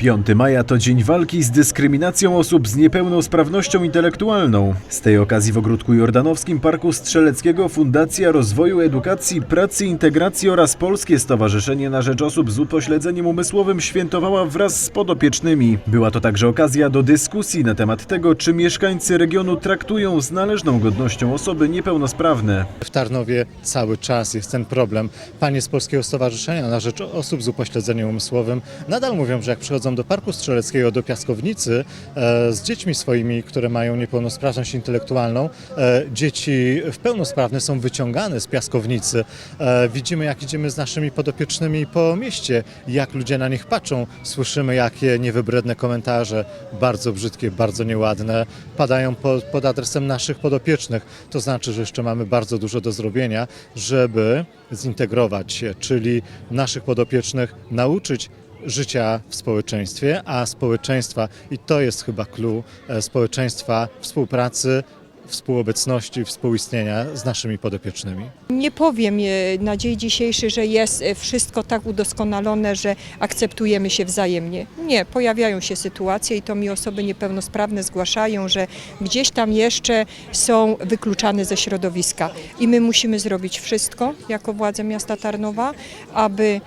5 maja to dzień walki z dyskryminacją osób z niepełnosprawnością intelektualną. Z tej okazji w Ogródku Jordanowskim Parku Strzeleckiego Fundacja Rozwoju Edukacji, Pracy Integracji oraz Polskie Stowarzyszenie na Rzecz Osób z Upośledzeniem Umysłowym świętowała wraz z podopiecznymi. Była to także okazja do dyskusji na temat tego, czy mieszkańcy regionu traktują z należną godnością osoby niepełnosprawne. W Tarnowie cały czas jest ten problem. Panie z Polskiego Stowarzyszenia na Rzecz Osób z Upośledzeniem Umysłowym nadal mówią, że jak przychodzą do Parku Strzeleckiego, do Piaskownicy e, z dziećmi swoimi, które mają niepełnosprawność intelektualną, e, dzieci w pełnosprawne są wyciągane z Piaskownicy. E, widzimy, jak idziemy z naszymi podopiecznymi po mieście, jak ludzie na nich patrzą. Słyszymy, jakie niewybredne komentarze, bardzo brzydkie, bardzo nieładne, padają po, pod adresem naszych podopiecznych. To znaczy, że jeszcze mamy bardzo dużo do zrobienia, żeby zintegrować się, czyli naszych podopiecznych nauczyć życia w społeczeństwie, a społeczeństwa, i to jest chyba clue, e, społeczeństwa współpracy, współobecności, współistnienia z naszymi podopiecznymi. Nie powiem e, na dzień dzisiejszy, że jest e, wszystko tak udoskonalone, że akceptujemy się wzajemnie. Nie, pojawiają się sytuacje i to mi osoby niepełnosprawne zgłaszają, że gdzieś tam jeszcze są wykluczane ze środowiska. I my musimy zrobić wszystko jako władze miasta Tarnowa, aby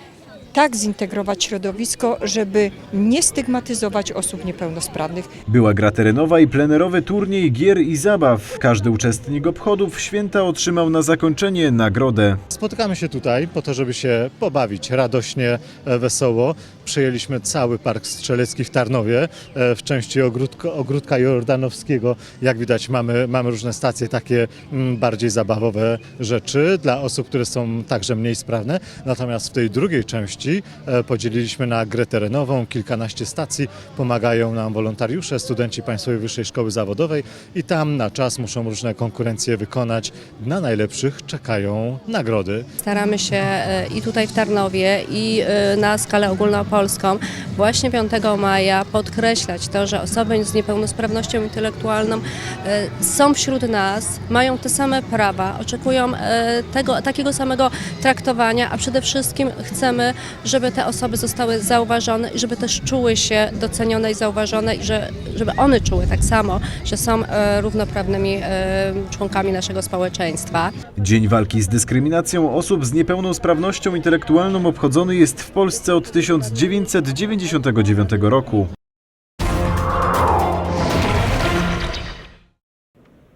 tak zintegrować środowisko, żeby nie stygmatyzować osób niepełnosprawnych. Była gra terenowa i plenerowy turniej gier i zabaw. Każdy uczestnik obchodów święta otrzymał na zakończenie nagrodę. Spotykamy się tutaj po to, żeby się pobawić radośnie, e, wesoło. Przejęliśmy cały Park Strzelecki w Tarnowie e, w części ogródka, ogródka Jordanowskiego. Jak widać mamy, mamy różne stacje, takie mm, bardziej zabawowe rzeczy dla osób, które są także mniej sprawne. Natomiast w tej drugiej części e, podzieliliśmy na grę terenową, kilkanaście stacji. Pomagają nam wolontariusze, studenci Państwowej Wyższej Szkoły Zawodowej i tam na czas muszą różne konkurencje wykonać. Na najlepszych czekają nagrody. Staramy się e, i tutaj w Tarnowie, i e, na skalę ogólnopolską właśnie 5 maja podkreślać to, że osoby z niepełnosprawnością intelektualną są wśród nas, mają te same prawa, oczekują tego, takiego samego traktowania, a przede wszystkim chcemy, żeby te osoby zostały zauważone i żeby też czuły się docenione i zauważone i że, żeby one czuły tak samo, że są e, równoprawnymi e, członkami naszego społeczeństwa. Dzień walki z dyskryminacją osób z niepełnosprawnością intelektualną obchodzony jest w Polsce od 1999 roku.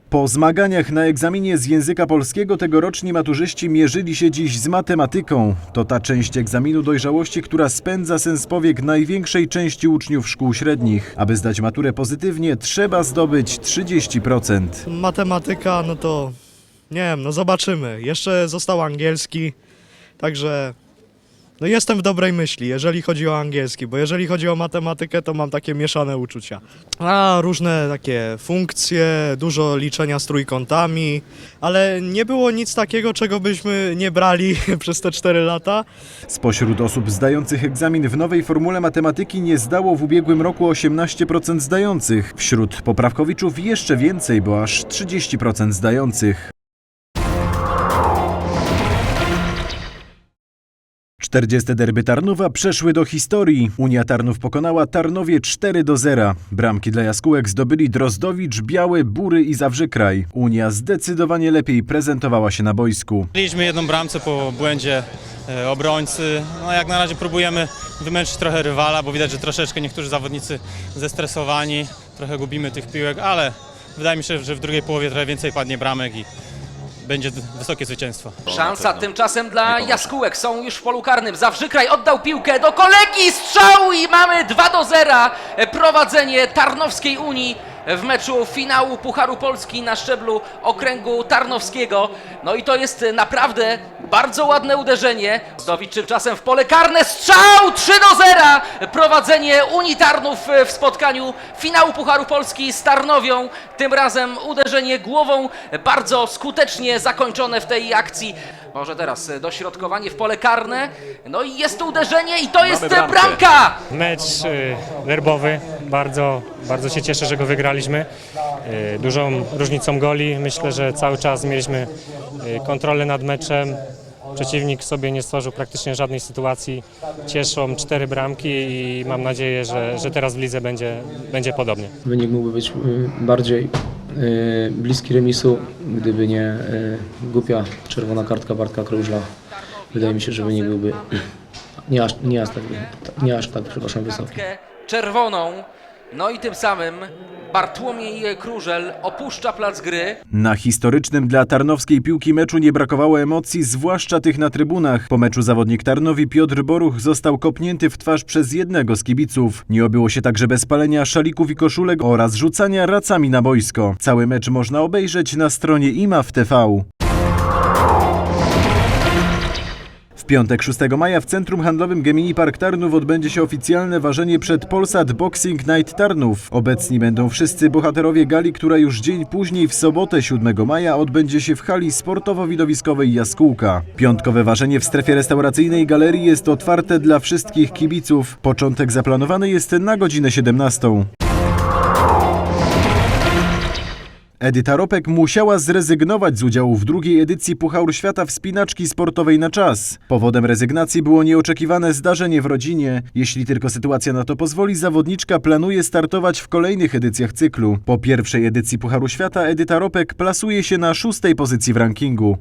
Po zmaganiach na egzaminie z języka polskiego tegoroczni maturzyści mierzyli się dziś z matematyką. To ta część egzaminu dojrzałości, która spędza sens powiek największej części uczniów szkół średnich. Aby zdać maturę pozytywnie, trzeba zdobyć 30%. Matematyka, no to nie wiem, no zobaczymy. Jeszcze został angielski, także no jestem w dobrej myśli, jeżeli chodzi o angielski, bo jeżeli chodzi o matematykę, to mam takie mieszane uczucia. A różne takie funkcje, dużo liczenia z trójkątami, ale nie było nic takiego, czego byśmy nie brali przez te 4 lata. Spośród osób zdających egzamin w nowej formule matematyki nie zdało w ubiegłym roku 18% zdających. Wśród poprawkowiczów jeszcze więcej, bo aż 30% zdających. 40 derby Tarnowa przeszły do historii. Unia Tarnów pokonała Tarnowie 4 do 0. Bramki dla jaskółek zdobyli Drozdowicz, Biały, Bury i Zawrzykraj. Unia zdecydowanie lepiej prezentowała się na boisku. Mieliśmy jedną bramce po błędzie e, obrońcy. No jak na razie próbujemy wymęczyć trochę rywala, bo widać, że troszeczkę niektórzy zawodnicy zestresowani, trochę gubimy tych piłek, ale wydaje mi się, że w drugiej połowie trochę więcej padnie bramek i będzie wysokie zwycięstwo. Szansa tymczasem dla Jaskółek. Są już w polu karnym. Zawrzykraj oddał piłkę do kolegi. Strzał i mamy 2 do 0. Prowadzenie Tarnowskiej Unii w meczu finału Pucharu Polski na szczeblu okręgu tarnowskiego. No i to jest naprawdę bardzo ładne uderzenie. Zdowicz tymczasem w pole karne. Strzał 3 do 0. Prowadzenie Unii Tarnów w spotkaniu finału Pucharu Polski z Tarnowią. Tym razem uderzenie głową bardzo skutecznie zakończone w tej akcji. Może teraz dośrodkowanie w pole karne. No i jest to uderzenie i to jest bramka! Mecz y, derbowy, bardzo, bardzo się cieszę, że go wygraliśmy. Y, Dużą różnicą goli, myślę, że cały czas mieliśmy y, kontrolę nad meczem. Przeciwnik sobie nie stworzył praktycznie żadnej sytuacji. Cieszą cztery bramki i mam nadzieję, że, że teraz w lidze będzie, będzie podobnie. Wynik mógłby być y, bardziej bliski remisu, gdyby nie głupia czerwona kartka Bartka Krużla. Wydaje mi się, że wynik byłby nie aż, nie aż, tak, nie aż tak przepraszam, wysoki. Czerwoną. No i tym samym Bartłomiej Krużel opuszcza plac gry. Na historycznym dla tarnowskiej piłki meczu nie brakowało emocji, zwłaszcza tych na trybunach. Po meczu zawodnik Tarnowi Piotr Boruch został kopnięty w twarz przez jednego z kibiców. Nie obyło się także bez palenia szalików i koszulek oraz rzucania racami na boisko. Cały mecz można obejrzeć na stronie IMAW TV. Piątek 6 maja w Centrum Handlowym Gemini Park Tarnów odbędzie się oficjalne ważenie przed Polsat Boxing Night Tarnów. Obecni będą wszyscy bohaterowie gali, która już dzień później w sobotę 7 maja odbędzie się w hali sportowo-widowiskowej Jaskółka. Piątkowe ważenie w strefie restauracyjnej galerii jest otwarte dla wszystkich kibiców. Początek zaplanowany jest na godzinę 17. Edyta Ropek musiała zrezygnować z udziału w drugiej edycji Pucharu Świata wspinaczki sportowej na czas. Powodem rezygnacji było nieoczekiwane zdarzenie w rodzinie. Jeśli tylko sytuacja na to pozwoli, zawodniczka planuje startować w kolejnych edycjach cyklu. Po pierwszej edycji Pucharu Świata Edyta Ropek plasuje się na szóstej pozycji w rankingu.